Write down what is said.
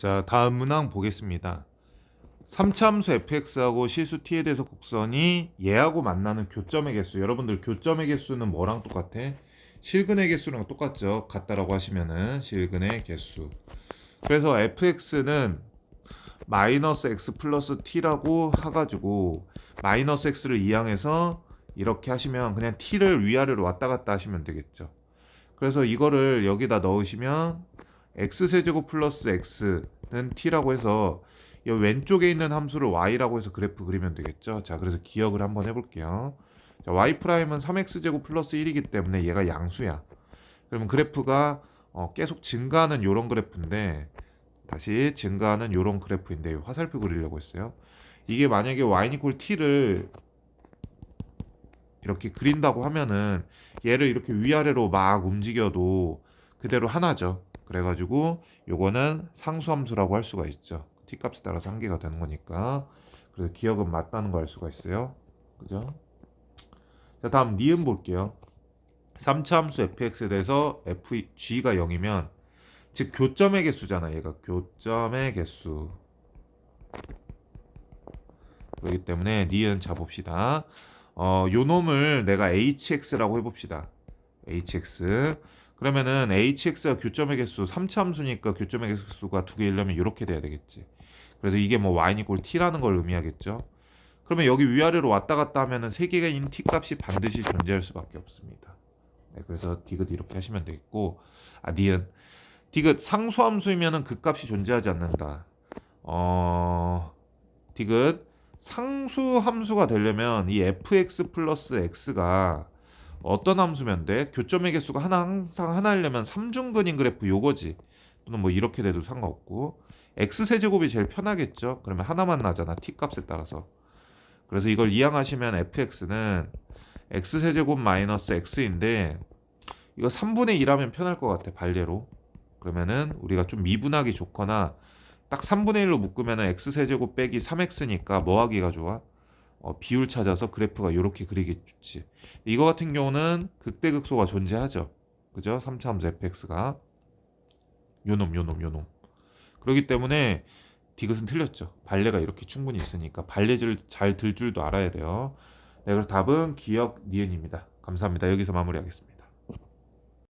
자, 다음 문항 보겠습니다. 3차함수 fx하고 실수 t에 대해서 곡선이 얘하고 만나는 교점의 개수. 여러분들 교점의 개수는 뭐랑 똑같아? 실근의 개수랑 똑같죠. 같다라고 하시면은 실근의 개수. 그래서 fx는 마이너스 x 플러스 t라고 해가지고 마이너스 x를 이항해서 이렇게 하시면 그냥 t를 위아래로 왔다 갔다 하시면 되겠죠. 그래서 이거를 여기다 넣으시면 x 세제곱 플러스 x는 t라고 해서 이 왼쪽에 있는 함수를 y라고 해서 그래프 그리면 되겠죠. 자, 그래서 기억을 한번 해볼게요. 자, y 프라임은 3x 제곱 플러스 1이기 때문에 얘가 양수야. 그러면 그래프가 어, 계속 증가하는 요런 그래프인데 다시 증가하는 요런 그래프인데 화살표 그리려고 했어요. 이게 만약에 y 이퀄 t를 이렇게 그린다고 하면은 얘를 이렇게 위아래로 막 움직여도 그대로 하나죠. 그래가지고 요거는 상수함수라고 할 수가 있죠. t 값에 따라서 한 개가 되는 거니까 그래서 기억은 맞다는 거알 수가 있어요. 그죠? 자 다음 니은 볼게요. 3차 함수 fx에 대해서 fg가 0이면 즉 교점의 개수잖아. 얘가 교점의 개수. 그렇기 때문에 니은 잡읍시다. 어, 요 놈을 내가 hx라고 해봅시다. hx. 그러면은 hx가 교점의 개수 3차 함수니까 교점의 개수가 두 개이려면 이렇게 돼야 되겠지. 그래서 이게 뭐 y 이꼴 t라는 걸 의미하겠죠. 그러면 여기 위아래로 왔다 갔다 하면은 세 개인 t 값이 반드시 존재할 수밖에 없습니다. 네, 그래서 디귿 이렇게 하시면 되겠고, 아 니은 디귿 상수함수이면은 그 값이 존재하지 않는다. 어, 디귿 상수함수가 되려면 이 fx 플러스 x가 어떤 함수면 돼? 교점의 개수가 하나 항상 하나이려면 삼중근인 그래프 요거지. 또는 뭐 이렇게 돼도 상관없고 x 세제곱이 제일 편하겠죠. 그러면 하나만 나잖아. t 값에 따라서. 그래서 이걸 이항하시면 fx는 x 세제곱 마이너스 x인데 이거 3분의 1하면 편할 것 같아. 발례로. 그러면은 우리가 좀 미분하기 좋거나 딱 3분의 1로 묶으면은 x 세제곱 빼기 3x니까 뭐 하기가 좋아? 어, 비율 찾아서 그래프가 이렇게 그리기 좋지. 이거 같은 경우는 극대극소가 존재하죠. 그죠? 3차 함수 fx가 요놈 요놈 요놈. 그렇기 때문에 디귿은 틀렸죠. 발레가 이렇게 충분히 있으니까 발레질 잘 들 줄도 알아야 돼요. 네, 그래서 답은 기억 니은입니다. 감사합니다. 여기서 마무리하겠습니다.